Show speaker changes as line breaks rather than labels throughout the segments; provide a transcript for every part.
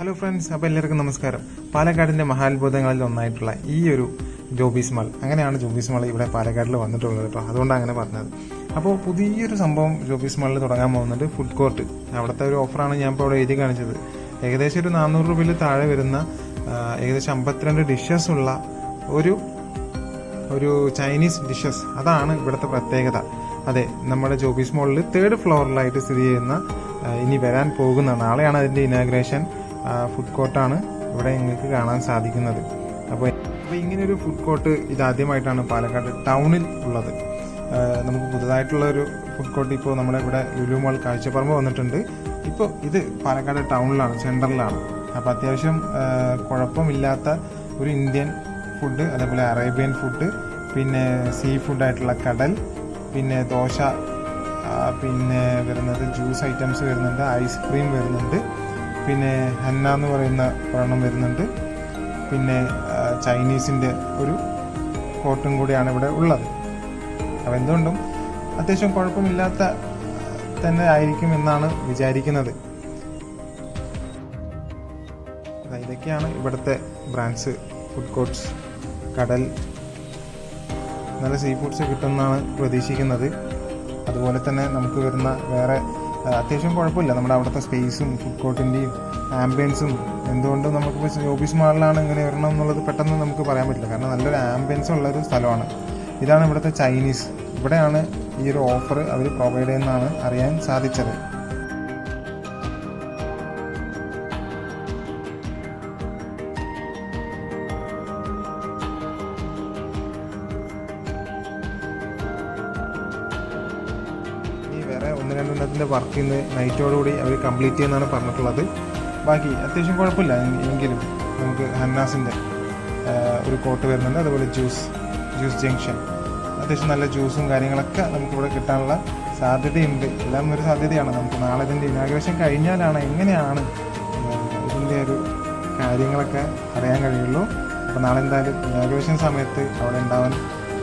Hello friends അപ്പോൾ എല്ലാവർക്കും നമസ്കാരം. പാലക്കാടിന്റെ മഹാത്ഭുതങ്ങളിൽ ഒന്നായിട്ടുള്ള ഈ ഒരു ജോബീസ് മാൾ. അങ്ങനെയാണ് ജോബീസ് മാൾ ഇവിടെ പാലക്കാടിൽ വന്നിട്ടുള്ളത് കേട്ടോ. അതുകൊണ്ടാണ് അങ്ങനെ പറഞ്ഞത്. അപ്പോൾ പുതിയൊരു സംഭവം ജോബീസ് മാളിൽ തുടങ്ങാൻ പോകുന്നുണ്ട്. ഫുഡ് കോർട്ട് അവിടുത്തെ ഒരു ഓഫറാണ് ഞാൻ ഇപ്പോൾ അവിടെ എഴുതി കാണിച്ചത്. ഏകദേശം ഒരു നാനൂറ് രൂപയിൽ താഴെ വരുന്ന ഏകദേശം അമ്പത്തിരണ്ട് ഡിഷസ് ഉള്ള ഒരു ഒരു ചൈനീസ് ഡിഷസ് അതാണ് ഇവിടുത്തെ പ്രത്യേകത. അതെ നമ്മുടെ ജോബീസ് മോളിൽ തേർഡ് ഫ്ലോറിലായിട്ട് സ്ഥിതി ചെയ്യുന്ന ഇനി വരാൻ പോകുന്ന നാളെയാണ് അതിന്റെ ഇനാഗ്രേഷൻ ഫുഡ് കോർട്ടാണ് ഇവിടെ നിങ്ങൾക്ക് കാണാൻ സാധിക്കുന്നത്. അപ്പോൾ അപ്പോൾ ഇങ്ങനെയൊരു ഫുഡ് കോർട്ട് ഇതാദ്യമായിട്ടാണ് പാലക്കാട് ടൗണിൽ ഉള്ളത്. നമുക്ക് പുതുതായിട്ടുള്ള ഒരു ഫുഡ് കോർട്ട് ഇപ്പോൾ നമ്മുടെ ഇവിടെ ലുലു മോൾ കാഴ്ചപ്പറമ്പ് വന്നിട്ടുണ്ട്. ഇപ്പോൾ ഇത് പാലക്കാട് ടൗണിലാണ് സെൻട്രലിലാണ് അപ്പോൾ അത്യാവശ്യം കുഴപ്പമില്ലാത്ത ഒരു ഇന്ത്യൻ ഫുഡ് അതേപോലെ അറേബ്യൻ ഫുഡ് പിന്നെ സീ ഫുഡായിട്ടുള്ള കടൽ പിന്നെ ദോശ പിന്നെ വരുന്നത് ജ്യൂസ് ഐറ്റംസ് വരുന്നുണ്ട് ഐസ്ക്രീം വരുന്നുണ്ട്. പിന്നെ ഹന്ന എന്ന് പറയുന്ന ഒരെണ്ണം വരുന്നുണ്ട്. പിന്നെ ചൈനീസിന്റെ ഒരു കോട്ടും കൂടിയാണ് ഇവിടെ ഉള്ളത്. അപ്പോൾ എന്തുകൊണ്ടും അത്യാവശ്യം കുഴപ്പമില്ലാത്ത തന്നെ ആയിരിക്കും എന്നാണ് വിചാരിക്കുന്നത്. ഇതൊക്കെയാണ് ഇവിടുത്തെ ബ്രാൻഡ്സ് ഫുഡ് കോർട്ട്സ് കടൽ നല്ല സീ ഫുഡ്സ് കിട്ടുമെന്നാണ് പ്രതീക്ഷിക്കുന്നത്. അതുപോലെ തന്നെ നമുക്ക് വരുന്ന വേറെ അത്യാവശ്യം കുഴപ്പമില്ല. നമ്മുടെ അവിടുത്തെ സ്പേസും ഫുഡ് കോർട്ടിന്റെയും ആംബിയൻസും എന്തുകൊണ്ടും നമുക്കിപ്പോൾ ഓഫീസ് മാളിലാണ് ഇങ്ങനെ വരണം എന്നുള്ളത് പെട്ടെന്ന് നമുക്ക് പറയാൻ പറ്റില്ല. കാരണം നല്ലൊരു ആംബിയൻസ് ഉള്ളൊരു സ്ഥലമാണ്. ഇതാണ് ഇവിടുത്തെ ചൈനീസ് ഇവിടെയാണ് ഈ ഒരു ഓഫർ അവർ പ്രൊവൈഡ് ചെയ്യുന്നതാണ് അറിയാൻ സാധിച്ചത്. വേറെ ഒന്ന് രണ്ടെണ്ണത്തിന്റെ വർക്ക് ഇന്ന് നൈറ്റോടുകൂടി അവർ കംപ്ലീറ്റ് ചെയ്യുന്നതാണ് പറഞ്ഞിട്ടുള്ളത്. ബാക്കി അത്യാവശ്യം കുഴപ്പമില്ല. എങ്കിലും നമുക്ക് ഹന്നാസിന്റെ ഒരു കോട്ട് വരുന്നുണ്ട്. അതുപോലെ ജ്യൂസ് ജ്യൂസ് ജംഗ്ഷൻ അത്യാവശ്യം നല്ല ജ്യൂസും കാര്യങ്ങളൊക്കെ നമുക്കിവിടെ കിട്ടാനുള്ള സാധ്യതയുണ്ട്. എല്ലാം ഒരു സാധ്യതയാണ്. നമുക്ക് നാളെ ഇതിന്റെ ഇനാഗ്രേഷൻ കഴിഞ്ഞാലാണ് എങ്ങനെയാണ് ഇതിന്റെ ഒരു കാര്യങ്ങളൊക്കെ അറിയാൻ കഴിയുള്ളൂ. അപ്പോൾ നാളെ എന്തായാലും ഇനാഗ്രേഷൻ സമയത്ത് അവിടെ ഉണ്ടാവാൻ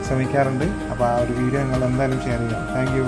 ശ്രമിക്കാറുണ്ട്. അപ്പോൾ ആ ഒരു വീഡിയോ നിങ്ങൾ എന്തായാലും ഷെയർ ചെയ്യാം. താങ്ക്